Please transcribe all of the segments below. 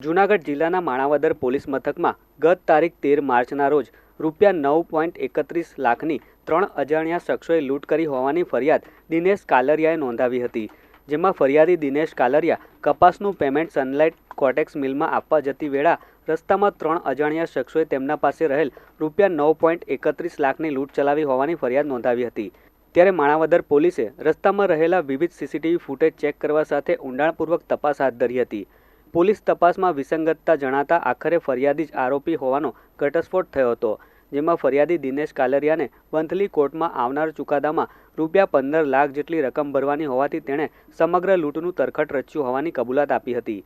જૂનાગઢ જિલ્લાના માણાવદર પોલીસ મથકમાં ગત તારીખ તેર માર્ચના રોજ રૂપિયા નવ પોઈન્ટ એકત્રીસ લાખની ત્રણ અજાણ્યા શખ્સોએ લૂંટ કરી હોવાની ફરિયાદ દિનેશ કાલરિયાએ નોંધાવી હતી, જેમાં ફરિયાદી દિનેશ કાલરિયા કપાસનું પેમેન્ટ સનલાઇટ કોટેક્સ મિલમાં આપવા જતી વેળા રસ્તામાં ત્રણ અજાણ્યા શખ્સોએ તેમના પાસે રહેલ રૂપિયા નવ પોઈન્ટ એકત્રીસ લાખની લૂંટ ચલાવી હોવાની ફરિયાદ નોંધાવી હતી. ત્યારે માણાવદર પોલીસે રસ્તામાં રહેલા વિવિધ સીસીટીવી ફૂટેજ ચેક કરવા સાથે ઊંડાણપૂર્વક તપાસ હાથ ધરી હતી. પોલીસ તપાસમાં વિસંગતતા જણાતા આખરે ફરિયાદી જ આરોપી હોવાનો ઘટસ્ફોટ થયો હતો, જેમાં ફરિયાદી દિનેશ કાલરિયાને વંથલી કોર્ટમાં આવનાર ચુકાદામાં રૂપિયા પંદર લાખ જેટલી રકમ ભરવાની હોવાથી તેણે સમગ્ર લૂંટનું તરખટ રચ્યું હોવાની કબૂલાત આપી હતી.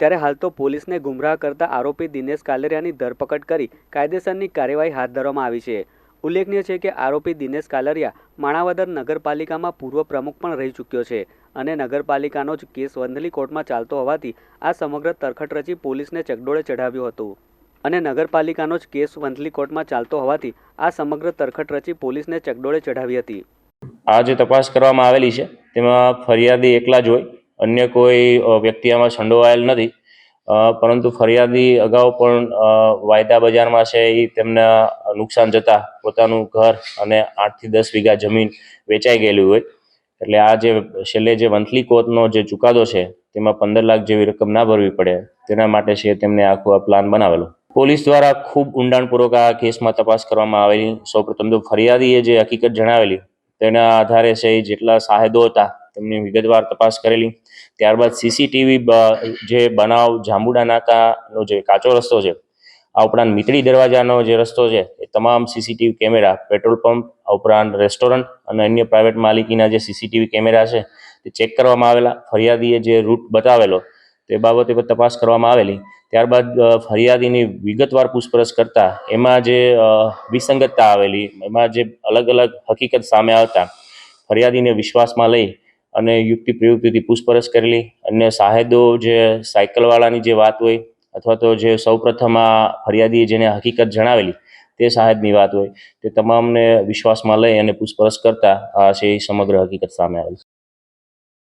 ત્યારે હાલ તો પોલીસને ગુમરાહ કરતા આરોપી દિનેશ કાલરિયાની ધરપકડ કરી કાયદેસરની કાર્યવાહી હાથ ધરવામાં આવી છે. ઉલ્લેખનીય છે કે આરોપી દિનેશ કાલરિયા માણાવદર નગરપાલિકામાં પૂર્વ પ્રમુખ પણ રહી ચૂક્યો છે અને નગરપાલિકાનો જ કેસ વંથલી કોર્ટમાં ચાલતો હોવાથી આ સમગ્ર તરખટ રચી પોલીસને ચકડોળે ચઢાવ્યું હતું. અને નગરપાલિકાનો જ કેસ વંથલી કોર્ટમાં ચાલતો હોવાથી આ સમગ્ર તરખટ રચી પોલીસને ચકડોળે ચઢાવી હતી. આ જે તપાસ કરવામાં આવેલી છે, તેમાં ફરિયાદી એકલા જ હોય, અન્ય કોઈ વ્યક્તિ આમાં સંડોવાયેલ નથી. પરંતુ ફરિયાદી અગાઉ પણ વાયદા બજારમાં છે એ તેમને નુકસાન જતાં પોતાનું ઘર અને આઠથી દસ વીઘા જમીન વેચાઈ ગયેલી હોય. એટલે આ જે છેલ્લે જે વંથલી કોર્ટનો જે ચુકાદો છે, તેમાં પંદર લાખ જેવી રકમ ના ભરવી પડે. તેના માટે છે તેમને આખો આ પ્લાન બનાવેલો. પોલીસ દ્વારા ખૂબ ઊંડાણપૂર્વક આ કેસમાં તપાસ કરવામાં આવેલી. સૌપ્રથમ તો ફરિયાદીએ જે હકીકત જણાવેલી, તેના આધારે છે જેટલા સાહેદો હતા તેમની વિગતવાર તપાસ કરેલી. ત્યારબાદ સીસીટીવી જે બનાવ જાંબુડા નાકાનો જે કાચો રસ્તો છે, આ ઉપરાંત મીતળી દરવાજાનો જે રસ્તો છે, એ તમામ સીસીટીવી કેમેરા, પેટ્રોલ પંપ, આ ઉપરાંત રેસ્ટોરન્ટ અને અન્ય પ્રાઇવેટ માલિકીના જે સીસીટીવી કેમેરા છે, તે ચેક કરવામાં આવેલા. ફરિયાદીએ જે રૂટ બતાવેલો, તે બાબતે પર તપાસ કરવામાં આવેલી. ત્યારબાદ ફરિયાદીની વિગતવાર પૂછપરછ કરતા એમાં જે વિસંગતતા આવેલી, એમાં જે અલગ અલગ હકીકત સામે આવતા, ફરિયાદીને વિશ્વાસમાં લઈ અને યુક્તિ પ્રયુક્તિથી પૂછપરછ કરેલી. અન્ય સાહેદો જે સાયકલવાળાની જે વાત હોય અથવા તો જે સૌપ્રથમ આ ફરિયાદીએ જેને હકીકત જણાવેલી તે સાહેબની વાત હોય તે તમામને વિશ્વાસમાં લઈ અને પૂછપરછ કરતા આ છે સમગ્ર હકીકત સામે આવેલી